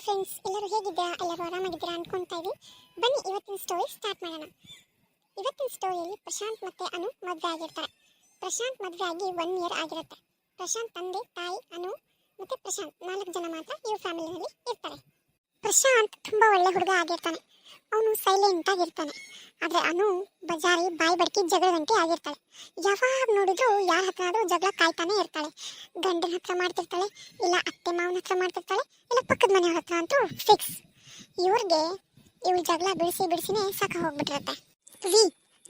Hi friends ಎಲ್ಲರೂ ಹೇಗಿದ್ದೀರಾ? ಎಲ್ಲರೂ ಆರಾಮಾಗಿದ್ದೀರಾ ಅನ್ಕೊಂತಾ ಇದ್ದೀವಿ ಬನ್ನಿ, ಇವತ್ತಿನ ಸ್ಟೋರಿ ಸ್ಟಾರ್ಟ್ ಮಾಡೋಣ. ಇವತ್ತಿನ ಸ್ಟೋರಿಯಲ್ಲಿ ಪ್ರಶಾಂತ್ ಮತ್ತು ಅನು ಮದುವೆ ಆಗಿರ್ತಾರೆ. ಪ್ರಶಾಂತ್ ಮದುವೆ ಆಗಿ ಒನ್ ಇಯರ್ ಆಗಿರುತ್ತೆ. ಪ್ರಶಾಂತ್ ತಂದೆ, ತಾಯಿ, ಅನು ಮತ್ತು ಪ್ರಶಾಂತ್ ನಾಲ್ಕು ಜನ ಮಾತ್ರ ಇವ್ರ ಫ್ಯಾಮಿಲಿನಲ್ಲಿ ಇರ್ತಾರೆ. ಪ್ರಶಾಂತ್ ತುಂಬ ಒಳ್ಳೆ ಹುಡುಗ ಆಗಿರ್ತಾನೆ. ಅವನು ಸೈಲೆಂಟ್ ಆಗಿರ್ತಾನೆ ಆದ್ರೆ ಅನು, ಬಜಾರಿ, ಬಾಯಿ ಬಡ್ಕಿ ಜಗಳದಂತೆ ಆಗಿರ್ತಾಳೆ. ಯಾವಾಗ ನೋಡಿದ್ರು ಯಾರ ಹತ್ರ ಆದ್ರೂ ಜಗಳ ಕಾಯ್ತಾನೆ ಇರ್ತಾಳೆ. ಗಂಡನ ಹತ್ರ ಮಾಡ್ತಿರ್ತಾಳೆ, ಇಲ್ಲ ಅತ್ತೆ ಮಾವನ ಹತ್ರ ಮಾಡ್ತಿರ್ತಾಳೆ, ಇಲ್ಲ ಪಕ್ಕದ ಮನೆಯವ್ರ ಹತ್ರ ಅಂತೂ ಫಿಕ್ಸ್ ಇವ್ರಿಗೆ ಇವಳು ಜಗಳ ಬಿಡಿಸಿ ಬಿಡಿಸಿನೇ ಸಾಕ ಹೋಗ್ಬಿಟ್ಟಿರತ್ತೆ. ವಿ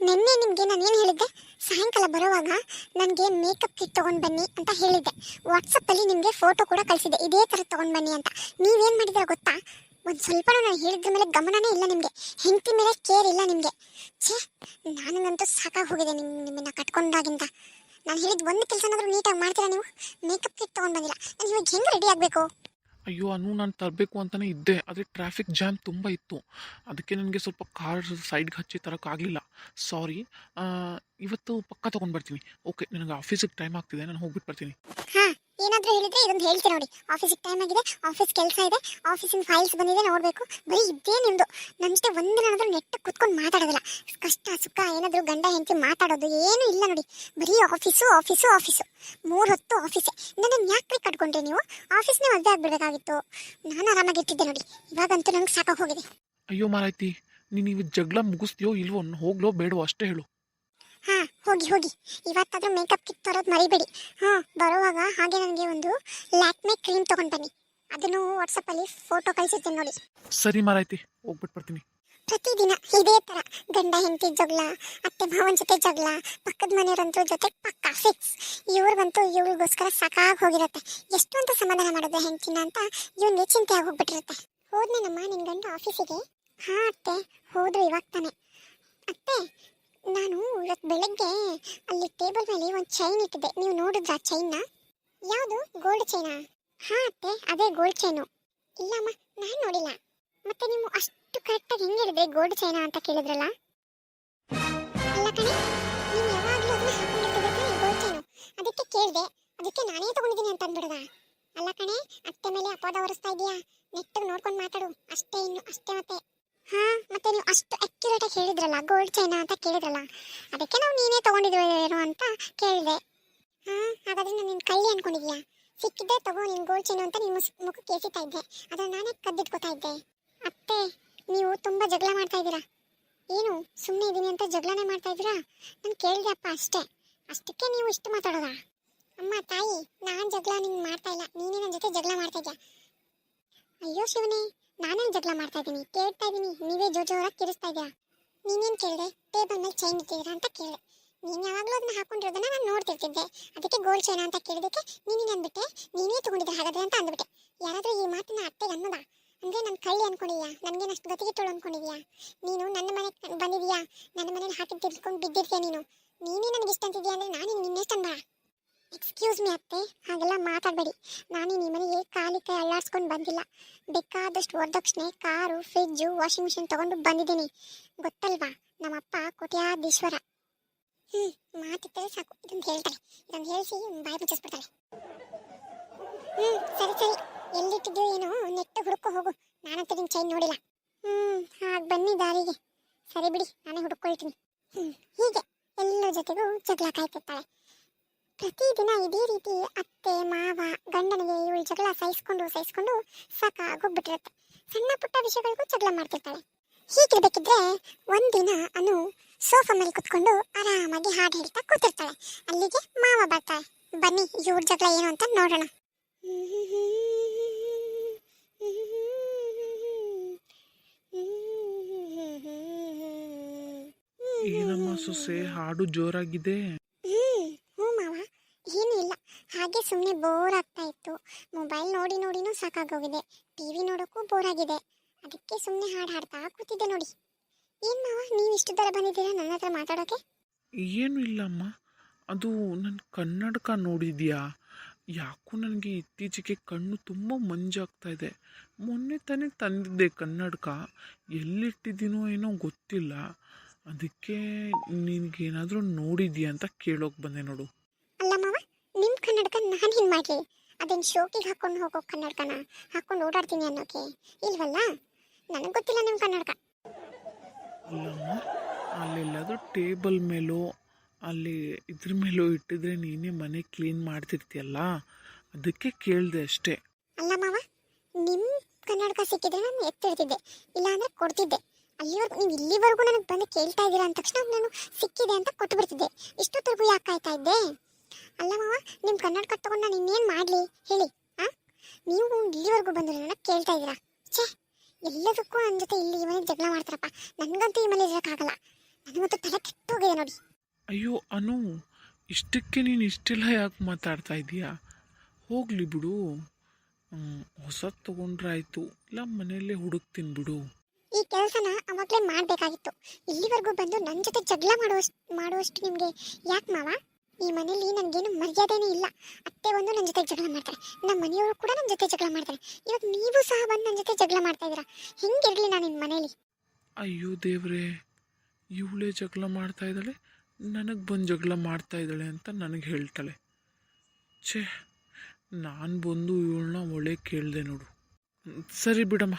ನಿನ್ನೆ ನಿಮಗೆ ನಾನು ಏನು ಹೇಳಿದ್ದೆ? ಸಾಯಂಕಾಲ ಬರುವಾಗ ನನಗೆ ಮೇಕಪ್ ಕಿಟ್ ತೊಗೊಂಡು ಬನ್ನಿ ಅಂತ ಹೇಳಿದ್ದೆ. ವಾಟ್ಸಪ್ಪಲ್ಲಿ ನಿಮಗೆ ಫೋಟೋ ಕೂಡ ಕಳಿಸಿದ್ದೆ. ಇದೇ ಥರ ತೊಗೊಂಡು ಬನ್ನಿ ಅಂತ. ನೀವೇನು ಮಾಡಿದ್ರೆ ಗೊತ್ತಾ? ಒಂದು ಸ್ವಲ್ಪ ನಾನು ಹೇಳಿದ್ರ ಮೇಲೆ ಗಮನನೇ ಇಲ್ಲ ನಿಮಗೆ. ಹೆಂಡತಿ ಮೇಲೆ ಕೇರ್ ಇಲ್ಲ ನಿಮಗೆ. ಛೇ ನನಗಂತೂ ಸಾಕಾಗಿ ಹೋಗಿದೆ ನಿಮ್ಮ ನಿಮ್ಮನ್ನ ಕಟ್ಕೊಂಡಾಗಿಂದ. ನಾನು ಹೇಳಿದ ಒಂದು ಕೆಲಸನಾದ್ರೂ ನೀಟಾಗಿ ಮಾಡ್ತೀರಾ ನೀವು? ಮೇಕಪ್ ಕಿಟ್ ತೊಗೊಂಡು ಬಂದಿಲ್ಲ. ನಾನು ಇವಾಗ ಹೆಂಗೆ ರೆಡಿ ಆಗಬೇಕು? ಅಯ್ಯೋ ಅನು ನಾನು ತರಬೇಕು ಅಂತಲೇ ಇದ್ದೆ. ಆದರೆ ಟ್ರಾಫಿಕ್ ಜಾಮ್ ತುಂಬ ಇತ್ತು. ಅದಕ್ಕೆ ನನಗೆ ಸ್ವಲ್ಪ ಕಾರ್ ಸೈಡ್ಗೆ ಹಚ್ಚಿ ತರೋಕ್ಕಾಗಲಿಲ್ಲ ಸಾರಿ ಇವತ್ತು ಪಕ್ಕ ತೊಗೊಂಡು ಬರ್ತೀನಿ. ಓಕೆ ನನಗೆ ಆಫೀಸಿಗೆ ಟೈಮ್ ಆಗ್ತಿದೆ. ನಾನು ಹೋಗ್ಬಿಟ್ಟು ಬರ್ತೀನಿ. ಹಾ. ಏನಾದ್ರೂ ಹೇಳಿದ್ರೆ ಇದೊಂದು ಹೇಳ್ತೀನಿ ನೋಡಿ. ಆಫೀಸಿಗೆ ಟೈಮ್ ಆಗಿದೆ ಆಫೀಸ್ ಕೆಲಸ ಇದೆ ಆಫೀಸಿನ ಫೈಲ್ಸ್ ಬಂದಿದೆ, ನೋಡಬೇಕು. ಬರೀ ಇದೇ ನಿಮ್ಮದು ನನ್ನ ಜೊತೆ ಒಂದಿನಾದ್ರೂ ನೆಟ್ಟ ಕುತ್ಕೊಂಡು ಮಾತಾಡೋದಿಲ್ಲ. ಕಷ್ಟ, ಸುಖ, ಏನಾದರೂ ಗಂಡ, ಹೆಂಡತಿ ಮಾತಾಡೋದು ಏನೂ ಇಲ್ಲ ನೋಡಿ. ಬರೀ ಆಫೀಸು ಆಫೀಸು ಆಫೀಸು ಮೂರು ಹೊತ್ತು ಆಫೀಸೇ ನನ್ನನ್ನು ಯಾಕೆ ಕಟ್ಕೊಂಡ್ರಿ ನೀವು? ಆಫೀಸ್ನೇ ಮದುವೆ ಆಗ್ಬಿಡ್ಬೇಕಾಗಿತ್ತು. ನಾನು ಆರಾಮಾಗಿರ್ತಿದ್ದೆ ನೋಡಿ. ಇವಾಗಂತೂ ನಂಗೆ ಸಾಕಾಗಿ ಹೋಗಿದೆ. ಅಯ್ಯೋ ಮಾರಾಯ್ತಿ, ನೀನು ಇವತ್ತು ಜಗಳ ಮುಗಿಸ್ತೀಯೋ ಇಲ್ವೋ? ಹೋಗ್ಲೋ ಬೇಡವೋ? ಅಷ್ಟೇ ಹೇಳು. ಹಾ ಹೋಗಿ ಹೋಗಿ. ಇವತ್ತಾದ್ರೂ ಮೇಕಪ್ ಕಿಟ್ ತರೋದು ಮರಿಬೇಡಿ. ಹಾ ಬರುವಾಗ ಹಾಗೆ ನನಗೆ ಒಂದು ಲ್ಯಾಕ್ಮೆ ಕ್ರೀಮ್ ತಗೊಂಡು ಬನ್ನಿ. ಅದನ್ನು ವಾಟ್ಸಪ್ಪಲ್ಲಿ ಫೋಟೋ ಕಳಿಸಿರ್ತೀನಿ ನೋಡಿ. ಸರಿ ಮಾರಾಯ್ತಿ ಹೋಗ್ಬಿಟ್ಟು ಬರ್ತೀನಿ. ಪ್ರತಿದಿನ ಇದೇ ತರ ಗಂಡ ಹೆಂಡತಿ ಜಗಳ ಅತ್ತೆ ಮಾವನ ಜೊತೆ ಜಗಳ ಪಕ್ಕದ ಮನೆಯವರಂತೂ ಜೊತೆ ಪಕ್ಕ ಫಿಕ್ಸ್ ಇವ್ರಿಗಂತೂ ಇವಳಿಗೋಸ್ಕರ ಸಾಕಾಗಿ ಹೋಗಿರತ್ತೆ. ಎಷ್ಟು ಅಂತ ಸಮಾಧಾನ ಮಾಡೋದು ಹೆಂಡತಿನ ಅಂತ ಇವನಿಗೆ ಚಿಂತೆ ಆಗಿ ಹೋಗ್ಬಿಟ್ಟಿರುತ್ತೆ. ಹೋದ್ನೇನಮ್ಮ ನಿನ್ನ ಗಂಡ ಆಫೀಸಿಗೆ ಹಾ ಅತ್ತೆ. ಹೋದ್ರು ಇವಾಗ ತಾನೆ. ಅತ್ತೆ ನಾನು ಇವತ್ತು ಬೆಳಗ್ಗೆ ಅಲ್ಲಿ ಟೇಬಲ್ ಮೇಲೆ ಒಂದು ಚೈನ್ ಇಟ್ಟಿದ್ದೆ. ನೀವು ನೋಡಿದ್ರಾ ಚೈನ್ನ ಯಾವುದು? ಗೋಲ್ಡ್ ಚೈನಾ ಹಾ ಅತ್ತೆ, ಅದೇ ಗೋಲ್ಡ್ ಚೈನು ಇಲ್ಲಮ್ಮ, ನಾನು ನೋಡಿಲ್ಲ. ಮತ್ತೆ ನೀವು ಅಷ್ಟು ಕರೆಕ್ಟಾಗಿ ಹೆಂಗೆ ಹೇಳಿದ್ರೆ ಗೋಲ್ಡ್ ಚೈನ ಅಂತ ಕೇಳಿದ್ರಲ್ಲ? ಅಲ್ಲ ಕಣೆ ನೀನು ಯಾವಾಗಲೂ ಅದನ್ನ ಹಾಕೊಂಡಿರ್ತಿದ್ದೆ ಗೋಲ್ಡ್ ಚೈನು ಅದಕ್ಕೆ ಕೇಳಿದೆ, ಅದಕ್ಕೆ ನಾನೇ ತಗೊಂಡಿದ್ದೀನಿ ಅಂತ ಅಂದ್ಬಿಡದ? ಅಲ್ಲ ಕಣೆ, ಅತ್ತೆ ಮೇಲೆ ಅಪಾದ ಹೊರಿಸ್ತಾ ಇದೆಯಾ? ನೆಟ್ಟಗೆ ನೋಡ್ಕೊಂಡು ಮಾತಾಡು. ಅಷ್ಟೇ ಇನ್ನು, ಅಷ್ಟೇ ಮತ್ತೆ. ಹಾ, ಮತ್ತೆ ನೀವು ಅಷ್ಟು ಅಕ್ಯುರೇಟ್ ಆಗಿ ಹೇಳಿದ್ರಲ್ಲ ಗೋಲ್ಡ್ ಚೈನಾ ಅಂತ ಕೇಳಿದ್ರಲ್ಲ, ಅದಕ್ಕೆ ನಾವು ನೀನೇ ತಗೊಂಡಿದ್ವೇನೋ ಅಂತ ಕೇಳಿದೆ. ಹಾ, ಹಾಗಾದ್ರೆ ನಾನು ನಿನ್ನ ಕೈಲಿ ಅನ್ಕೊಂಡಿದ್ಯಾ ಸಿಕ್ಕಿದ್ದೆ ತಗೋ ನಿನ್ ಗೋಲ್ಡ್ ಚೈನು ಅಂತ ನಿಮ್ಮ ಮುಖಕ್ಕೆ ಎಸಿತಾ ಇದ್ದೆ. ಅದನ್ನ ನಾನೇ ಕದ್ದಿಟ್ಕೋತಾ ಇದ್ದೆ. ಅತ್ತೆ, ನೀವು ತುಂಬಾ ಜಗಳ ಮಾಡ್ತಾ ಇದ್ದೀರಾ? ಏನು ಸುಮ್ಮನೆ ಇದ್ದೀನಿ ಅಂತ ಜಗಳನೇ ಮಾಡ್ತಾ ಇದ್ದೀರಾ? ನಾನು ಕೇಳಿದೆ ಅಪ್ಪ ಅಷ್ಟೇ. ಅಷ್ಟಕ್ಕೆ ನೀವು ಇಷ್ಟು ಮಾತಾಡೋದ? ಅಮ್ಮ, ತಾಯಿ, ನಾನು ಜಗಳ ನಿಂಗೆ ಮಾಡ್ತಾ ಇಲ್ಲ. ನೀನೇ ನನ್ನ ಜೊತೆ ಜಗಳ ಮಾಡ್ತಾ ಇದ್ಯಾ? ಅಯ್ಯೋ ಶಿವನೇ ನಾನೇನು ಜಗಳ ಮಾಡ್ತಾ ಇದ್ದೀನಿ ಕೇಳ್ತಾ ಇದ್ದೀನಿ ನೀವೇ ಜೋ ಜೋರಾಗಿ ಕಿರಿಸ್ತಾ ಇದೀಯಾ ನೀನೇನು ಕೇಳಿದೆ? ಟೇಬಲ್ ಮೇಲೆ ಚೈನ್ ಇಟ್ಟಿದ್ದೀರಾ ಅಂತ ಕೇಳಿದೆ. ನೀನು ಯಾವಾಗಲೂ ಅದನ್ನ ಹಾಕೊಂಡಿರೋದನ್ನ ನಾನು ನೋಡ್ತಿರ್ತಿದ್ದೆ. ಅದಕ್ಕೆ ಗೋಲ್ಡ್ ಚೈನ ಅಂತ ಕೇಳಿದಕ್ಕೆ ನೀನೇನು ಅಂದ್ಬಿಟ್ಟೆ. ನೀನೇ ತಗೊಂಡಿದ್ರೆ ಹಾಗಾದ್ರೆ ಅಂತ ಅಂದ್ಬಿಟ್ಟೆ. ಯಾರಾದ್ರೂ ಈ ಮಾತನ್ನ ಅತ್ತೆಗೆ ಅನ್ನೋದ? ಅಂದ್ರೆ ನನ್ನ ಕಳ್ಳಿ ಅನ್ಕೊಂಡಿದ್ಯಾ? ನನಗೇನು ಅಷ್ಟು ಗತಿಗಿಟ್ಟೋಳು ಅನ್ಕೊಂಡಿದ್ಯಾ? ನೀನು ನನ್ನ ಮನೆಗೆ ಬಂದಿದ್ಯಾ? ನನ್ನ ಮನೇಲಿ ಹಾಕಿ ತಿರ್ಸ್ಕೊಂಡು ಬಿದ್ದಿರ್ತೀಯ ನೀನು? ನೀನೇ ನನಗೆ ಇಷ್ಟ ಅಂತಿದ್ಯಾ ಅಂದ್ರೆ ನಾನು ನಿನ್ನೆಷ್ಟು ಅನ್ಬೇಡ. ಎಕ್ಸ್ಕ್ಯೂಸ್ ಮೀ ಅತ್ತೆ. ಹಾಗೆಲ್ಲ ಮಾತಾಡಬೇಡಿ. ನಾನು ನಿಮ್ಮ ಮನೆಗೆ ಕಾಲಿ ಕೈ ಅಳ್ಳಾಡ್ಸ್ಕೊಂಡು ಬಂದಿಲ್ಲ. ಬೇಕಾದಷ್ಟು ವರದಕ್ಷಿಣೆ ಕಾರು ಫ್ರಿಜ್ಜು ವಾಷಿಂಗ್ ಮಿಷಿನ್ ತಗೊಂಡು ಬಂದಿದ್ದೀನಿ. ಗೊತ್ತಲ್ವಾ? ನಮ್ಮಪ್ಪ ಕೋಟ್ಯಾಧೀಶ್ವರ. ಹ್ಞೂ ಮಾತಿತ್ತರೆ ಸಾಕು. ಇದೊಂದು ಹೇಳ್ತಾರೆ ಇದೊಂದು ಹೇಳಿಸಿ ಬಾಯಿ ಮುಚ್ಚಿಸ್ಬಿಡ್ತಾರೆ ಹ್ಞೂ ಸರಿ ಸರಿ. ಎಲ್ಲಿಟ್ಟಿದ್ದು ಏನೋ ನೆಟ್ಟು ಹುಡುಕೋ ಹೋಗು. ನಾನಂತೂ ನಿನ್ನ ಚೈನ್ ನೋಡಿಲ್ಲ. ಹ್ಞೂ ಹಾಗೆ ಬನ್ನಿ ದಾರಿಗೆ. ಸರಿ ಬಿಡಿ, ನಾನೇ ಹುಡುಕೊಳ್ತೀನಿ ಹ್ಞೂ ಹೀಗೆ ಎಲ್ಲರ ಜೊತೆಗೂ ಜಗಳ ಕಾಯ್ತಿರ್ತಾಳೆ. ಪ್ರತಿದಿನ ಇದೇ ರೀತಿ ಅತ್ತೆ, ಮಾವ, ಗಂಡನಿಗೆ ಇವಳು ಜಗಳ ಸಹಿಸ್ಕೊಂಡು ಸಹಿಸ್ಕೊಂಡು ಸಾಕಾಗೋಗ್ಬಿಟ್ಟಿರುತ್ತೆ. ಸಣ್ಣ ಪುಟ್ಟ ವಿಷಯಗಳಿಗೂ ಜಗಳ ಮಾಡ್ತಿರ್ತಾಳೆ. ಹೀಗಿರ್ಬೇಕಿದ್ರೆ ಒಂದಿನ ಅನು ಸೋಫಾ ಮೇಲೆ ಕುತ್ಕೊಂಡು ಆರಾಮಾಗಿ ಹಾಡು ಹೇಳ್ತಾ ಕೂತಿರ್ತಾಳೆ. ಅಲ್ಲಿಗೆ ಮಾವ ಬರ್ತಾಳೆ. ಬನ್ನಿ, ಇವ್ರ ಜಗಳ ಏನು ಅಂತ ನೋಡೋಣ. ಏನಮ್ಮ ಸೊಸೆ, ಹಾಡು ಜೋರಾಗಿದೆ. ಏನೂ ಇಲ್ಲ. ಹಾಗೆ ಸುಮ್ಮನೆ ಬೋರ್ ಆಗ್ತಾ ಇತ್ತು. ಮೊಬೈಲ್ ನೋಡಿ ನೋಡಿನೂ ಸಾಕಾಗೋಗಿದೆ. ಟಿವಿ ನೋಡೋಕ್ಕೂ ಬೋರ್ ಆಗಿದೆ. ಅದಕ್ಕೆ ಸುಮ್ಮನೆ ಹಾಡು ಹಾಡ್ತಾ ಕೂತಿದ್ದೆ ನೋಡಿ. ಏನು ಮಾವ, ನೀವು ಇಷ್ಟು ದರ ಬಂದಿದ್ದೀರಾ ನನ್ನ ಹತ್ರ ಮಾತಾಡೋಕೆ? ಏನು ಇಲ್ಲಮ್ಮ. ಅದು ನನ್ನ ಕನ್ನಡಕ ನೋಡಿದ್ಯಾ? ಯಾಕೋ ನನಗೆ ಇತ್ತೀಚೆಗೆ ಕಣ್ಣು ತುಂಬ ಮಂಜಾಗ್ತಾ ಇದೆ. ಮೊನ್ನೆ ತಾನೇ ತಂದಿದ್ದೆ ಕನ್ನಡಕ. ಎಲ್ಲಿಟ್ಟಿದ್ದೀನೋ ಏನೋ ಗೊತ್ತಿಲ್ಲ. ಅದಕ್ಕೆ ನಿನಗೇನಾದರೂ ನೋಡಿದ್ಯಾ ಅಂತ ಕೇಳೋಕೆ ಬಂದೆ ನೋಡು. ನಾನು ಹಿಂಗೆ ಮಾಡಲಿ. ಅದೇನು ಶೋಕಿಗೆ ಹಾಕೊಂಡು ಹೋಗೋ ಕನ್ನಡಕನ ಹಾಕೊಂಡು ಓಡಾಡ್ತೀನಿ ಅನ್ನೋಕೆ. ಇಲ್ವಲ್ಲ? ನನಗೆ ಗೊತ್ತಿಲ್ಲ ನಿಮ್ಮ ಕನ್ನಡಕ. ಅಲ್ಲಮ್ಮ ಅಲ್ಲೆಲ್ಲಾದ್ರೂ ಟೇಬಲ್ ಮೇಲೋ ಅಲ್ಲಿ ಇದ್ರ ಮೇಲೂ ಇಟ್ಟಿದ್ರೆ ನೀನೇ ಮನೆ ಕ್ಲೀನ್ ಮಾಡ್ತಿರ್ತೀಯಲ್ಲ? ಅದಕ್ಕೆ ಕೇಳಿದೆ ಅಷ್ಟೇ. ಅಲ್ಲ ಮಾವ ನಿಮ್ಮ ಕನ್ನಡಕ ಸಿಕ್ಕಿದ್ರೆ ನಾನು ಎತ್ತಿಡ್ತಿದ್ದೆ. ಇಲ್ಲಾಂದ್ರೆ ಕೊಡ್ತಿದ್ದೆ. ಅಲ್ಲಿವರೆಗೂ ನೀವು ಇಲ್ಲಿವರೆಗೂ ನನಗೆ ಬಂದು ಕೇಳ್ತಾ ಇದ್ದೀರಾ ಅಂದ ತಕ್ಷಣ ನಾನು ಸಿಕ್ಕಿದೆ ಅಂತ ಕೊಟ್ಟು ಬಿಡ್ತಿದ್ದೆ ಇಷ್ಟೊತ್ತರೆಗೂ ಯಾಕೆ ಕಾಯ್ತಾ ಇದ್ದೆ? ಅಲ್ಲ ಮಾವ ನಿಮ್ಮ ಕನ್ನಡಕ ತಗೊಂಡು ನಾನು ಇನ್ನೇನು ಮಾಡಲಿ? ಹೇಳಿ ಆ? ನೀವು ಇಲ್ಲಿವರೆಗೂ ಬಂದು ನನ್ನ ಕೇಳ್ತಾ ಇದ್ದೀರಾ? ಛೇ ಎಲ್ಲದಕ್ಕೂ ನನ್ನ ಜೊತೆ ಇಲ್ಲಿ ಈ ಮನೆಗೆ ಜಗಳ ಮಾಡ್ತಾರಪ್ಪ. ನನಗಂತೂ ಈ ಮನೆ ಇರೋಕ್ಕಾಗಲ್ಲ ನನಗಂತೂ ತಲೆ ಕೆಟ್ಟೋಗಿದೆ ನೋಡಿ. ಅಯ್ಯೋ ಅನು ಇಷ್ಟಕ್ಕೆ ನೀನು ಇಷ್ಟೆಲ್ಲ ಯಾಕೆ ಮಾತಾಡ್ತಾ ಇದೀಯಾ? ಹೋಗ್ಲಿ ಬಿಡು. ಹೊಸದು ತೊಗೊಂಡ್ರಾಯ್ತು. ಇಲ್ಲ ಮನೆಯಲ್ಲೇ ಹುಡುಕ್ತೀನಿ ಬಿಡು. ಈ ಕೆಲಸನ ಅವಾಗಲೇ ಮಾಡಬೇಕಾಗಿತ್ತು. ಇಲ್ಲಿವರೆಗೂ ಬಂದು ನನ್ನ ಜೊತೆ ಜಗಳ ಮಾಡುವಷ್ಟು ಮಾಡುವಷ್ಟು ನಿಮಗೆ ಯಾಕೆ ಮಾವ? ಈ ಮನೇಲಿ ನನಗೇನು ಮರ್ಯಾದೆನೇ ಇಲ್ಲ. ಅತ್ತೆ ಒಂದು ನನ್ನ ಜೊತೆ ಜಗಳ ಮಾಡ್ತಾರೆ. ನಮ್ಮ ಮನೆಯವರು ಕೂಡ ನನ್ನ ಜೊತೆ ಜಗಳ ಮಾಡ್ತಾರೆ. ಇವಾಗ ನೀವು ಸಹ ಬಂದು ನನ್ನ ಜೊತೆ ಜಗಳ ಮಾಡ್ತಾ ಇದ್ದೀರಾ? ಹೆಂಗಿರಲಿ ನಾನು ನಿಮ್ಮ ಮನೇಲಿ? ಅಯ್ಯೋ ದೇವ್ರೇ ಇವಳೇ ಜಗಳ ಮಾಡ್ತಾ ಇದ್ದಾಳೆ ನನಗೆ ಬಂದು ಜಗಳ ಮಾಡ್ತಾ ಇದ್ದಾಳೆ ಅಂತ ನನಗೆ ಹೇಳ್ತಾಳೆ. ಛೇ ನಾನು ಬಂದು ಇವಳನ್ನ ಒಳ್ಳೆ ಕೇಳಿದೆ ನೋಡು. ಸರಿ ಬಿಡಮ್ಮ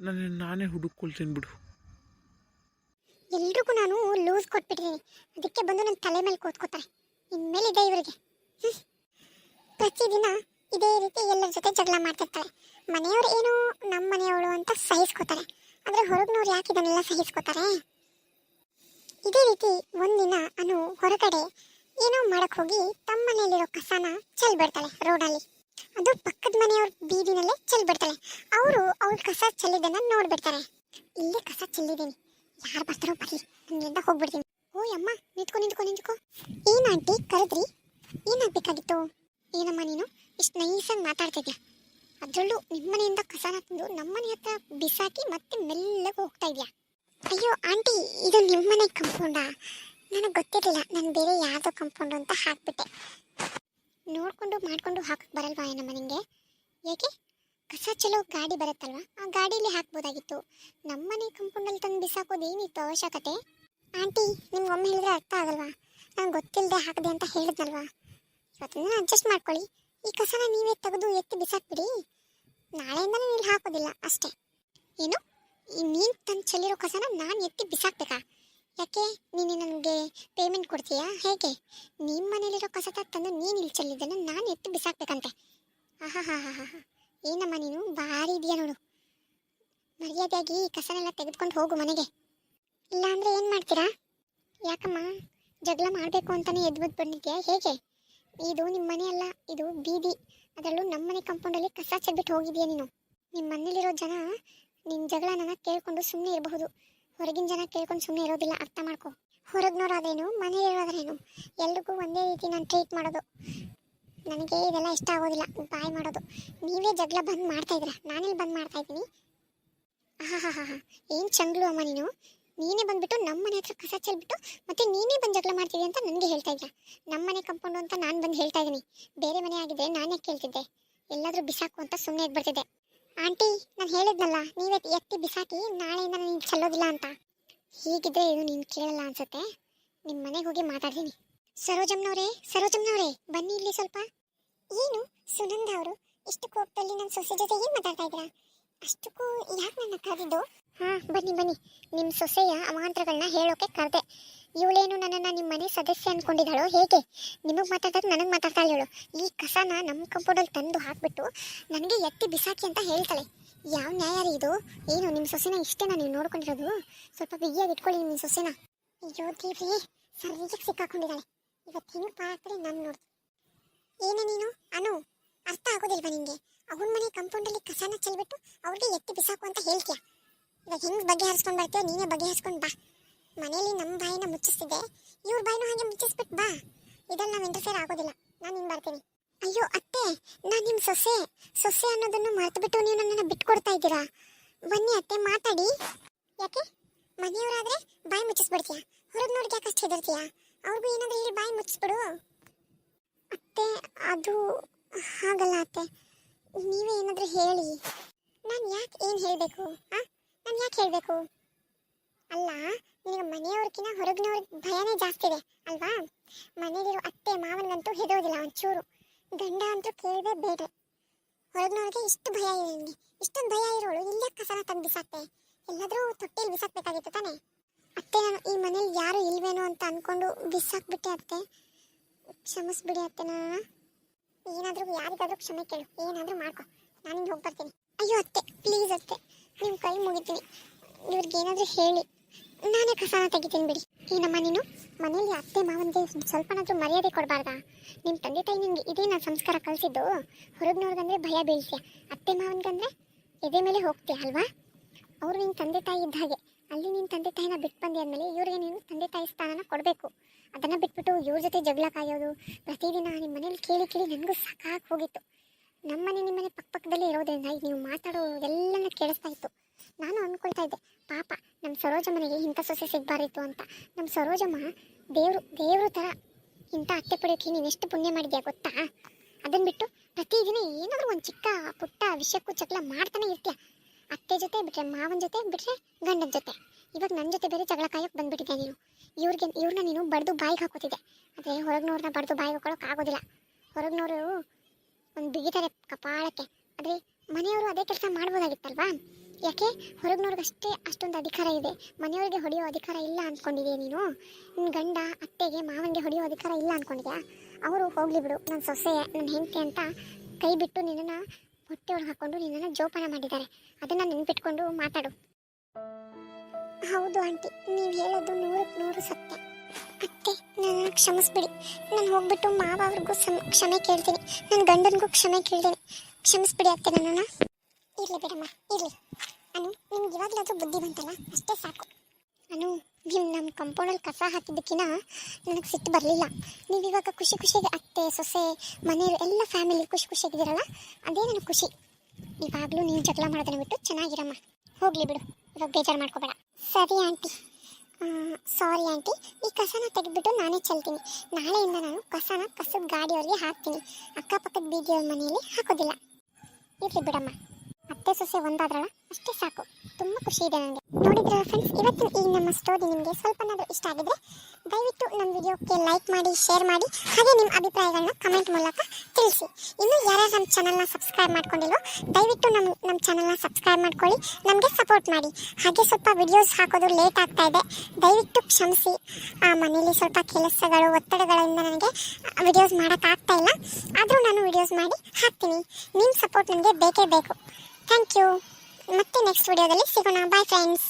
ನಾನು ನಾನೇ ಹುಡುಕೊಳ್ತೀನಿ ಬಿಡು. ಎಲ್ರಿಗೂ ನಾನು ಲೂಸ್ ಕೊಟ್ಬಿಟ್ಟಿದ್ದೀನಿ ಅದಕ್ಕೆ ಬಂದು ನನ್ನ ತಲೆ ಮೇಲೆ ಕೂತ್ಕೋತಾರೆ. ಇನ್ಮೇಲಿದೆ ಇವರಿಗೆ. ಪ್ರತಿದಿನ ಇದೇ ರೀತಿ ಎಲ್ಲರ ಜೊತೆ ಜಗಳ ಮಾಡ್ತಿರ್ತಾಳೆ ಮನೆಯವ್ರು ಏನೋ ನಮ್ಮ ಮನೆಯವಳು ಅಂತ ಸಹಿಸ್ಕೋತಾರೆ. ಆದರೆ ಹೊರಗ್ನವ್ರು ಯಾಕೆ ಇದನ್ನೆಲ್ಲ ಸಹಿಸ್ಕೋತಾರೆ? ಇದೇ ರೀತಿ ಒಂದಿನ ಅನು ಹೊರಗಡೆ ಏನೋ ಮಾಡಕ್ ಹೋಗಿ ತಮ್ಮ ಮನೆಯಲ್ಲಿರೋ ಕಸನ ಚೆಲ್ ಬಿಡ್ತಾಳೆ ರೋಡಲ್ಲಿ. ಅದು ಪಕ್ಕದ ಮನೆಯವ್ರ ಬೀದಿನಲ್ಲೇ ಚೆಲ್ ಬಿಡ್ತಾಳೆ ಅವರು ಅವ್ರ ಕಸ ಚೆಲ್ಲಿದ್ದನ್ನ ನೋಡ್ಬಿಡ್ತಾರೆ. ಇಲ್ಲೇ ಕಸ ಚೆಲ್ಲಿದ್ದೀನಿ. ಯಾರು ಬರ್ತಾರೋ ಬರ್ಲಿ. ನನ್ನಿಂದ ಹೋಗ್ಬಿಡ್ತೀನಿ. ಅಮ್ಮ, ನಿಂತ್ಕೊ ನಿಂತ್ಕೊ ನಿಂತ್ಕೊ. ಏನ್ ಆಂಟಿ, ಕರೆದ್ರಿ? ಏನಾಗ್ಬೇಕಾಗಿತ್ತು ಏನಮ್ಮ ನೀನು? ಇಷ್ಟು ನೈಸಾಗಿ ಮಾತಾಡ್ತಿದ್ಯಾ? ಅದ್ರಲ್ಲೂ ನಿಮ್ಮನೆಯಿಂದ ಕಸನ ತಂದು ನಮ್ಮನೆ ಹತ್ರ ಬಿಸಾಕಿ ಮತ್ತೆ ಮೆಲ್ಲಗೆ ಹೋಗ್ತಾ ಇದ್ಯಾ? ಅಯ್ಯೋ, ಆಂಟಿ, ಇದು ನಿಮ್ಮನೆ ಕಂಪೌಂಡಾ ನನಗೆ ಗೊತ್ತಿರಲಿಲ್ಲ, ನಾನು ಬೇರೆ ಯಾರ್ದೋ ಕಂಪೌಂಡ್ ಅಂತ ಹಾಕ್ಬಿಟ್ಟೆ. ನೋಡಿಕೊಂಡು ಮಾಡಿಕೊಂಡು ಹಾಕಕ್ಕೆ ಬರಲ್ವಾ ಏನಮ್ಮ ನಿಮಗೆ ಏಕೆ ಕಸ ಚಲೋ ಗಾಡಿ ಬರುತ್ತಲ್ವಾ? ಆ ಗಾಡಿಯಲ್ಲಿ ಹಾಕ್ಬೋದಾಗಿತ್ತು. ನಮ್ಮನೆ ಕಂಪೌಂಡಲ್ಲಿ ತಂದು ಬಿಸಾಕೋದು ಏನಿತ್ತು ಅವಶ್ಯಕತೆ? ಆಂಟಿ, ನಿಮ್ಗೆ ಒಮ್ಮೆ ಹೇಳಿದ್ರೆ ಅರ್ಥ ಆಗಲ್ವಾ? ನಂಗೆ ಗೊತ್ತಿಲ್ಲದೆ ಹಾಕದೆ ಅಂತ ಹೇಳಿದ್ನಲ್ವಾ? ಇವತ್ತಿನ ಅಡ್ಜಸ್ಟ್ ಮಾಡ್ಕೊಳ್ಳಿ. ಈ ಕಸನ ನೀವೇ ತೆಗೆದು ಎತ್ತಿ ಬಿಸಾಕ್ಬಿಡಿ. ನಾಳೆಯಿಂದ ನಾನು ಇಲ್ಲಿ ಹಾಕೋದಿಲ್ಲ, ಅಷ್ಟೇ. ಏನು? ಈ ನೀನು ತಂದು ಚೆಲ್ಲಿರೋ ಕಸನ ನಾನು ಎತ್ತಿ ಬಿಸಾಕ್ಬೇಕಾ? ಯಾಕೆ? ನೀನು ನನಗೆ ಪೇಮೆಂಟ್ ಕೊಡ್ತೀಯಾ? ಹೇಗೆ? ನಿಮ್ಮ ಮನೇಲಿರೋ ಕಸ ತಂದು ನೀನು ಇಲ್ಲಿ ಚೆಲ್ಲಿದ್ದನ್ನು ನಾನು ಎತ್ತಿ ಬಿಸಾಕ್ಬೇಕಂತೆ. ಆಹಾ ಹಾ ಹಾ ಹಾ ಏನಮ್ಮ ನೀನು? ಭಾರಿ ಇದೆಯಾ ನೋಡು. ಮರ್ಯಾದೆಯಾಗಿ ಈ ಕಸನೆಲ್ಲ ತೆಗೆದುಕೊಂಡು ಹೋಗು ಮನೆಗೆ. ಇಲ್ಲ ಅಂದ್ರೆ ಏನು ಮಾಡ್ತೀರಾ? ಯಾಕಮ್ಮ? ಜಗಳ ಮಾಡಬೇಕು ಅಂತಾನೆ ಎದ್ದು ಬಂದಿದ್ಯಾ? ಹೇಗೆ? ಇದು ನಿಮ್ಮ ಮನೆ ಅಲ್ಲ, ಇದು ಬೀದಿ. ಅದರಲ್ಲೂ ನಮ್ಮ ಮನೆ ಕಂಪೌಂಡಲ್ಲಿ ಕಸ ಚೆಲ್ಬಿಟ್ಟು ಹೋಗಿದ್ಯಾ ನೀನು? ನಿಮ್ಮ ಮನೇಲಿರೋ ಜನ ನಿನ್ನ ಜಗಳನ ಕೇಳ್ಕೊಂಡು ಸುಮ್ಮನೆ ಇರಬಹುದು. ಹೊರಗಿನ ಜನ ಕೇಳ್ಕೊಂಡು ಸುಮ್ಮನೆ ಇರೋದಿಲ್ಲ, ಅರ್ಥ ಮಾಡ್ಕೊ. ಹೊರಗ್ನೋರಾದೇನು ಮನೇಲಿರೋದ್ರೇನು ಎಲ್ರಿಗೂ ಒಂದೇ ರೀತಿ ನಾನು ಟ್ರೀಟ್ ಮಾಡೋದು. ನನಗೆ ಇದೆಲ್ಲ ಇಷ್ಟ ಆಗೋದಿಲ್ಲ, ಬಾಯ್ ಮಾಡೋದು. ನೀವೇ ಜಗಳ ಬಂದ್ ಮಾಡ್ತಾ ಇದ್ದೀರಾ? ನಾನೆಲ್ಲಿ ಬಂದ್ ಮಾಡ್ತಾ ಇದ್ದೀನಿ? ಹಾ ಏನು ಚಂಗ್ಲು ಅಮ್ಮ ನೀನು? ನೀನೇ ಬಂದ್ಬಿಟ್ಟು ನಮ್ಮ ಮನೆ ಹತ್ರ ಕಸ ಚೆಲ್ಬಿಟ್ಟು ಮತ್ತೆ ನೀನೇ ಬಂದು ಜಗಳ ಮಾಡ್ತಿದ್ದೆ ಅಂತ ನನಗೆ ಹೇಳ್ತಾ ಇದ್ಯಾ? ನಮ್ಮ ಮನೆ ಕಂಪೌಂಡು ಅಂತ ನಾನು ಬಂದು ಹೇಳ್ತಾ ಇದ್ದೀನಿ ಬೇರೆ ಮನೆ ಆಗಿದ್ರೆ ನಾನೇ ಕೇಳ್ತಿದ್ದೆ. ಎಲ್ಲಾದರೂ ಬಿಸಾಕು ಅಂತ ಸುಮ್ಮನೆ ಬರ್ತಿದ್ದೆ ಆಂಟಿ, ನಾನು ಹೇಳಿದ್ನಲ್ಲ, ನೀವೇ ಎತ್ತಿ ಬಿಸಾಕಿ ನಾಳೆಯಿಂದ ನೀನು ಚೆಲ್ಲೋದಿಲ್ಲ ಅಂತ. ಹೀಗಿದ್ರೆ ಇದು ನೀನು ಕೇಳಲ್ಲ ಅನ್ಸುತ್ತೆ? ನಿಮ್ಮ ಮನೆಗೆ ಹೋಗಿ ಮಾತಾಡ್ತೀನಿ. ಸರೋಜಮ್ನವ್ರೆ ಸರೋಜಮ್ನವ್ರೆ ಬನ್ನಿ ಇಲ್ಲಿ ಸ್ವಲ್ಪ. ಏನು, ಸುನಂದ ಅವರು? ಇಷ್ಟು ಕೋಪದಲ್ಲಿ ನನ್ನ ಸೊಸೆ ಜೊತೆ ಏನು ಮಾತಾಡ್ತಾ ಇದ್ದೀರಾ? ಅಷ್ಟಕ್ಕೂ ಯಾಕೆ ನನ್ನ ಕರೆದಿದ್ದು ಹಾ, ಬನ್ನಿ ಬನ್ನಿ. ನಿಮ್ಮ ಸೊಸೆಯ ಅವಾಂತರಗಳನ್ನ ಹೇಳೋಕೆ ಕರೆದೆ. ಇವಳೇನು ನನ್ನನ್ನು ನಿಮ್ಮ ಮನೆ ಸದಸ್ಯ ಅಂದ್ಕೊಂಡಿದ್ದಾಳೋ ಹೇಗೆ? ನಿಮಗೆ ಮಾತಾಡೋದು ನನಗೆ ಮಾತಾಡ್ತಾ ಹೇಳು ಈ ಕಸನ ನಮ್ಮ ಕಂಪೌಂಡಲ್ಲಿ ತಂದು ಹಾಕ್ಬಿಟ್ಟು ನನಗೆ ಎತ್ತಿ ಬಿಸಾಕಿ ಅಂತ ಹೇಳ್ತಾಳೆ. ಯಾವ ನ್ಯಾಯ ರೀ ಇದು? ಏನು ನಿಮ್ಮ ಸೊಸೆನ ಇಷ್ಟೇನಾ ನೀವು ನೋಡ್ಕೊಂಡಿರೋದು? ಸ್ವಲ್ಪ ಬಿಗಿಯಾಗಿ ಇಟ್ಕೊಳ್ಳಿ ನಿಮ್ಮ ಸೊಸೆನ. ಅಯ್ಯೋ ದೇವ್ರಿ, ಸರಿಯಾಗಿ ಸಿಕ್ಕಾಕೊಂಡಿದ್ದಾಳೆ. ಇವತ್ತು ಹೆಂಗೆ ಪಾತ್ರೆ ನಾನು ನೋಡ್ತೀನಿ ಏನೇ ನೀನು? ಅನು, ಅರ್ಥ ಆಗೋದಿಲ್ವಾ ನಿಂಗೆ? ಅವನ ಮನೆ ಕಂಪೌಂಡಲ್ಲಿ ಕಸನ ಚೆಲ್ಬಿಟ್ಟು ಅವ್ರಿಗೆ ಎತ್ತಿ ಬಿಸಾಕು ಅಂತ ಹೇಳ್ತೀಯ? ಇವಾಗ ಹೆಂಗ್ ಬಗೆಹರಿಸ್ಕೊಂಡು ಬರ್ತೀಯ, ನೀನೇ ಬಗೆಹರಿಸ್ಕೊಂಡು ಬಾ. ಮನೇಲಿ ನಮ್ಮ ಬಾಯಿನ ಮುಚ್ಚಿಸ್ತಿದೆ ಇವ್ರ ಬಾಯಿನೂ ಹಾಗೆ ಮುಚ್ಚಿಸ್ಬಿಟ್ಟು ಬಾ. ಇದ್ರಲ್ಲಿ ನಾವು ಇಂಟರ್ಫೇರ್ ಆಗೋದಿಲ್ಲ. ನಾನು ಹಿಂಗೆ ಬರ್ತೀನಿ ಅಯ್ಯೋ, ಅತ್ತೆ, ನಾನು ನಿಮ್ಮ ಸೊಸೆ. ಸೊಸೆ ಅನ್ನೋದನ್ನು ಮರೆತುಬಿಟ್ಟು ನೀವು ನನ್ನನ್ನು ಬಿಟ್ಕೊಡ್ತಾ ಇದ್ದೀರಾ? ಬನ್ನಿ ಅತ್ತೆ, ಮಾತಾಡಿ. ಯಾಕೆ? ಮನೆಯವರಾದ್ರೆ ಬಾಯಿ ಮುಚ್ಚಿಸ್ಬಿಡ್ತೀಯಾ? ಹೊರಗೆ ನೋಡಿ ಯಾಕೆ ಅಷ್ಟು ಹೆದರ್ತೀಯಾ? ಅವ್ರಿಗೂ ಏನಾದರೂ ಹೇಳಿ ಬಾಯಿ ಮುಚ್ಚಿಸ್ಬಿಡು. ಅತ್ತೆ, ಅದು ಹಾಗಲ್ಲ ಅತ್ತೆ. ನೀವೇ ಏನಾದರೂ ಹೇಳಿ. ನಾನು ಯಾಕೆ ಏನು ಹೇಳಬೇಕು ಹಾಂ ನಾನು ಯಾಕೆ ಹೇಳಬೇಕು? ಅಲ್ಲ, ನಿನಗೆ ಮನೆಯವ್ರಿಗಿನ ಹೊರಗಿನವ್ರಿಗೆ ಭಯನೇ ಜಾಸ್ತಿ ಇದೆ, ಅಲ್ವಾ? ಮನೇಲಿರೋ ಅತ್ತೆ ಮಾವನಿಗಂತೂ ಹೆದರೋದಿಲ್ಲ, ಒಂಚೂರು. ಗಂಡ ಅಂತೂ ಕೇಳದೆ ಬೇಡ. ಹೊರಗಿನವ್ರಿಗೆ ಇಷ್ಟು ಭಯ ಇದೆ ನಿಮಗೆ ಇಷ್ಟೊಂದು ಭಯ ಇರೋಳು ಇಲ್ಲೇ ಕಸನ ತಂದು ಬಿಸಾಕ್ತೆ? ಎಲ್ಲಾದರೂ ತೊಟ್ಟೆಯಲ್ಲಿ ಬಿಸಾಕ್ಬೇಕಾಗಿತ್ತು ತಾನೆ? ಅತ್ತೆ ನಾನು ಈ ಮನೇಲಿ ಯಾರು ಇಲ್ವೇನೋ ಅಂತ ಅಂದ್ಕೊಂಡು ಬಿಸಾಕ್ಬಿಟ್ಟೆ ಅತ್ತೆ. ಕ್ಷಮಿಸ್ಬಿಡಿ ಅತ್ತೆ ನಾನು ಏನಾದರೂ ಯಾರಿಗಾದರೂ ಕ್ಷಮೆ ಕೇಳು, ಏನಾದರೂ ಮಾಡ್ಕೊ. ನಾನು ಹೋಗಿ ಬರ್ತೀನಿ. ಅಯ್ಯೋ ಅತ್ತೆ ಪ್ಲೀಸ್ ಅತ್ತೆ. ನಿಮ್ಮ ಕೈ ಮುಗಿತೀನಿ ಇವ್ರಿಗೆ ಏನಾದರೂ ಹೇಳಿ. ನಾನೇ ಕಸನ ತೆಗಿತೀನಿ ಬಿಡಿ. ಈ ನಮ್ಮ ನೀನು? ಮನೇಲಿ ಅತ್ತೆ ಮಾವನಿಗೆ ಸ್ವಲ್ಪನಾದರೂ ಮರ್ಯಾದೆ ಕೊಡಬಾರ್ದಾ? ನಿಮ್ಮ ತಂದೆ ತಾಯಿ ನಿಮಗೆ ಇದೇ ನಾನು ಸಂಸ್ಕಾರ ಕಲಿಸಿದ್ದು? ಹೊರಗಿನವ್ರಿಗಂದ್ರೆ ಭಯ ಬೀಳ್ಸ್ಯ ಅತ್ತೆ ಮಾವನ್ಗಂದ್ರೆ ಎದೆ ಮೇಲೆ ಹೋಗ್ತೀಯ ಅಲ್ವಾ? ಅವರು ನಿನ್ನ ತಂದೆ ತಾಯಿ ಇದ್ದ ಹಾಗೆ. ಅಲ್ಲಿ ನಿನ್ನ ತಂದೆ ತಾಯಿನ ಬಿಟ್ಟು ಬಂದೆ ಆದಮೇಲೆ ಇವ್ರಿಗೆ ನೀನು ತಂದೆ ತಾಯಿ ಸ್ಥಾನನ ಕೊಡಬೇಕು. ಅದನ್ನು ಬಿಟ್ಬಿಟ್ಟು ಇವ್ರ ಜೊತೆ ಕಾಯೋದು. ಪ್ರತಿದಿನ ನಿಮ್ಮ ಮನೇಲಿ ಕೇಳಿ ಕೇಳಿ ನನಗೂ ಸಾಕಾಗಿ ಹೋಗಿತ್ತು. ನಮ್ಮ ನಿಮ್ಮನೆ ಪಕ್ಕಪಕ್ಕದಲ್ಲೇ ಇರೋದ್ರಿಂದ ಈಗ ನೀವು ಮಾತಾಡೋ ಎಲ್ಲನೂ ಕೇಳಿಸ್ತಾ ಇತ್ತು. ನಾನು ಅಂದ್ಕೊಳ್ತಾ ಇದ್ದೆ, ಪಾಪ ನಮ್ಮ ಸರೋಜಮ್ಮನಿಗೆ ಇಂಥ ಸೊಸೆ ಸಿಗಬಾರಿತ್ತು ಅಂತ. ನಮ್ಮ ಸರೋಜಮ್ಮ ದೇವರು, ದೇವ್ರ ಥರ ಇಂಥ ಅತ್ತೆ ಪಡೆಯೋಕ್ಕೆ ನೀನು ಎಷ್ಟು ಪುಣ್ಯ ಮಾಡಿದ್ಯಾ ಗೊತ್ತಾ? ಅದನ್ನು ಬಿಟ್ಟು ಪ್ರತಿದಿನ ಏನಾದರೂ ಒಂದು ಚಿಕ್ಕ ಪುಟ್ಟ ವಿಷಯಕ್ಕೂ ಜಗಳ ಮಾಡ್ತಾನೆ ಇರ್ತೀಯ? ಅತ್ತೆ ಜೊತೆ ಬಿಟ್ಟರೆ ಮಾವನ ಜೊತೆ ಬಿಟ್ಟರೆ ಗಂಡನ ಜೊತೆ. ಇವಾಗ ನನ್ನ ಜೊತೆ ಬೇರೆ ಜಗಳ ಕಾಯೋಕ್ಕೆ ಬಂದ್ಬಿಟ್ಟಿದ್ದೆ ನೀನು? ಇವ್ರಿಗೆ ಇವ್ರನ್ನ ನೀನು ಬಡ್ದು ಬಾಯಿಗೆ ಹಾಕೋತಿದ್ದೆ ಆದರೆ ಹೊರಗಿನವ್ರನ್ನ ಬಡ್ದು ಬಾಯಿಗೆ ಹಾಕೊಳ್ಳೋಕೆ ಆಗೋದಿಲ್ಲ. ಬಿಗಿತಾರೆ ಕಪಾಳಕ್ಕೆ. ಆದರೆ ಮನೆಯವರು ಅದೇ ಕೆಲಸ ಮಾಡ್ಬೋದಾಗಿತ್ತಲ್ವಾ? ಯಾಕೆ? ಹೊರಗಿನವ್ರಿಗಷ್ಟೇ ಅಷ್ಟೊಂದು ಅಧಿಕಾರ ಇದೆ. ಮನೆಯವ್ರಿಗೆ ಹೊಡೆಯೋ ಅಧಿಕಾರ ಇಲ್ಲ ಅಂದ್ಕೊಂಡಿದ್ಯಾ ನೀನು? ನಿನ್ನ ಗಂಡ ಅತ್ತೆಗೆ ಮಾವನಿಗೆ ಹೊಡೆಯೋ ಅಧಿಕಾರ ಇಲ್ಲ ಅಂದ್ಕೊಂಡಿದ್ಯಾ ಅವರು ಹೋಗಲಿ ಬಿಡು ನನ್ನ ಸೊಸೆ ನನ್ನ ಹೆಂಡತಿ ಅಂತ ಕೈ ಬಿಟ್ಟು ನಿನ್ನನ್ನು ಹೊಟ್ಟೆ ಒಳಗೆ ಹಾಕೊಂಡು ನಿನ್ನನ್ನು ಜೋಪಾನ ಮಾಡಿದ್ದಾರೆ. ಅದನ್ನು ನೆನ್ಪಿಟ್ಕೊಂಡು ಮಾತಾಡು. ಹೌದು ಆಂಟಿ, ನೀವು ಹೇಳೋದು ನೂರಕ್ಕೆ ನೂರು ಸತ್ಯ. ಕ್ಷಮಿಸ್ಬಿಡಿ. ನಾನು ಹೋಗ್ಬಿಟ್ಟು ಮಾವ ಅವ್ರಿಗೂ ಸಮ, ಕ್ಷಮೆ ಕೇಳ್ತೀನಿ. ನನ್ನ ಗಂಡನಿಗೂ ಕ್ಷಮೆ ಕೇಳ್ತೀನಿ. ಕ್ಷಮಿಸ್ಬಿಡಿ ಅತ್ತೆ ನನ್ನನ್ನು. ಇರಲಿ ಬಿಡಮ್ಮ, ಇರಲಿ. ಅನು, ನಿಮ್ಗೆ ಇವಾಗಲಾದರೂ ಬುದ್ಧಿ ಬಂತಲ್ಲ? ಅಷ್ಟೇ ಸಾಕು. ಅನು ನಿಮ್ಮ ನಮ್ಮ ಕಂಪೌಂಡಲ್ಲಿ ಕಸ ಹಾಕಿದ್ದಕ್ಕಿಂತ ನನಗೆ ಸಿಟ್ಟು ಬರಲಿಲ್ಲ. ನೀವು ಇವಾಗ ಖುಷಿ ಖುಷಿಯಾಗಿ ಅತ್ತೆ, ಸೊಸೆ, ಮನೆಯವರು, ಎಲ್ಲ ಫ್ಯಾಮಿಲಿ ಖುಷಿ ಖುಷಿಯಾಗಿದ್ದೀರಲ್ಲ ಅದೇ ನನಗೆ ಖುಷಿ. ಇವಾಗಲೂ ನೀನು ಜಗಳ ಮಾಡೋದನ್ನ ಬಿಟ್ಟು ಚೆನ್ನಾಗಿರಮ್ಮ. ಹೋಗಲಿ ಬಿಡು. ಇವಾಗ ಬೇಜಾರು ಮಾಡ್ಕೋಬೇಡ. ಸರಿ, ಆಂಟಿ. ಸಾರಿ ಆಂಟಿ ಈ ಕಸನ ತೆಗೆದ್ಬಿಟ್ಟು ನಾನೇ ಚೆಲ್ತೀನಿ ನಾಳೆಯಿಂದ ನಾನು ಕಸನ ಕಸದ ಗಾಡಿಯವ್ರಿಗೆ ಹಾಕ್ತೀನಿ ಅಕ್ಕಪಕ್ಕದ ಬೀದಿಯವ್ರ ಮನೆಯಲ್ಲಿ ಹಾಕೋದಿಲ್ಲ ಇರ್ಲಿ ಬಿಡಮ್ಮ ಅತ್ತೆ ಸೊಸೆ ಒಂದಾದ್ರಲ್ಲ, ಅಷ್ಟೇ ಸಾಕು. ತುಂಬ ಖುಷಿ ಇದೆ ನನಗೆ ನೋಡಿದ್ರೆ ಫ್ರೆಂಡ್ಸ್ ಇವತ್ತಿನ ಈ ನಮ್ಮ ಸ್ಟೋರಿ ನಿಮಗೆ ಸ್ವಲ್ಪನಾದರೂ ಇಷ್ಟ ಆಗಿದ್ರೆ ದಯವಿಟ್ಟು ನಮ್ಮ ವಿಡಿಯೋಕ್ಕೆ ಲೈಕ್ ಮಾಡಿ ಶೇರ್ ಮಾಡಿ, ಹಾಗೆ ನಿಮ್ಮ ಅಭಿಪ್ರಾಯಗಳನ್ನ ಕಮೆಂಟ್ ಮೂಲಕ ತಿಳಿಸಿ. ಇನ್ನೂ ಯಾರ್ಯಾರು ನಮ್ಮ ಚಾನಲ್ನ ಸಬ್ಸ್ಕ್ರೈಬ್ ಮಾಡ್ಕೊಂಡಿಲ್ಲೋ ದಯವಿಟ್ಟು ನಮ್ಮ ನಮ್ಮ ಚಾನಲ್ನ ಸಬ್ಸ್ಕ್ರೈಬ್ ಮಾಡ್ಕೊಳ್ಳಿ, ನಮಗೆ ಸಪೋರ್ಟ್ ಮಾಡಿ. ಹಾಗೆ ಸ್ವಲ್ಪ ವಿಡಿಯೋಸ್ ಹಾಕೋದು ಲೇಟ್ ಆಗ್ತಾ ಇದೆ. ದಯವಿಟ್ಟು ಕ್ಷಮಿಸಿ. ಆ ಮನೇಲಿ ಸ್ವಲ್ಪ ಕೆಲಸಗಳು, ಒತ್ತಡಗಳಿಂದ ನನಗೆ ವಿಡಿಯೋಸ್ ಮಾಡೋಕ್ಕಾಗ್ತಾ ಇಲ್ಲ. ಆದರೂ ನಾನು ವಿಡಿಯೋಸ್ ಮಾಡಿ ಹಾಕ್ತೀನಿ. ನಿಮ್ಮ ಸಪೋರ್ಟ್ ನನಗೆ ಬೇಕೇ ಬೇಕು. ಥ್ಯಾಂಕ್ ಯು ಮತ್ತೆ ನೆಕ್ಸ್ಟ್ ವಿಡಿಯೋದಲ್ಲಿ ಸಿಗೋಣ ಬಾಯ್ ಫ್ರೆಂಡ್ಸ್